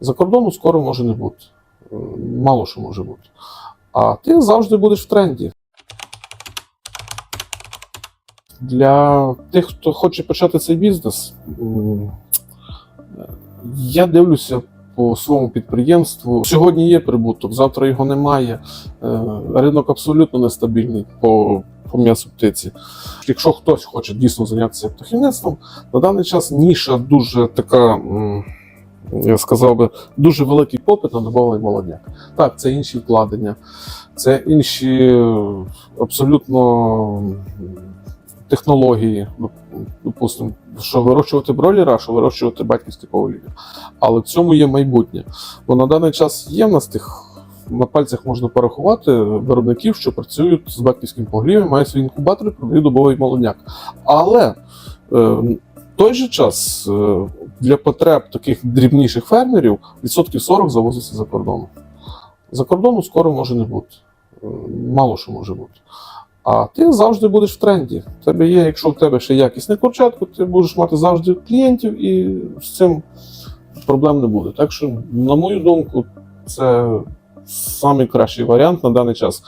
За кордону скоро може не бути. Е, Мало що може бути. А ти завжди будеш в тренді. Для тих, хто хоче почати цей бізнес, я дивлюся по своєму підприємству. Сьогодні є прибуток, завтра його немає. Е, Ринок абсолютно нестабільний по, по м'ясу птиці. Якщо хтось хоче дійсно зайнятися птахівництвом, на даний час ніша дуже така. Я сказав би, дуже великий попит на добовий молодняк. Так, це інші вкладення, це інші е, абсолютно технології. Ну, Допустимо, що вирощувати бройлера, що вирощувати батьківське повоління. Але в цьому є майбутнє. Бо на даний час є в нас тих. На пальцях можна порахувати виробників, що працюють з батьківським поглів'ям, мають свій інкубатор і продають добовий молодняк. Але е, той же час е, для потреб таких дрібніших фермерів відсотків 40 завозиться за кордону. За кордону скоро може не бути. Е, Мало що може бути. А ти завжди будеш в тренді. Тебе є, якщо в тебе ще якісне курчатко, ти будеш мати завжди клієнтів, і з цим проблем не буде. Так що, на мою думку, це найкращий варіант на даний час.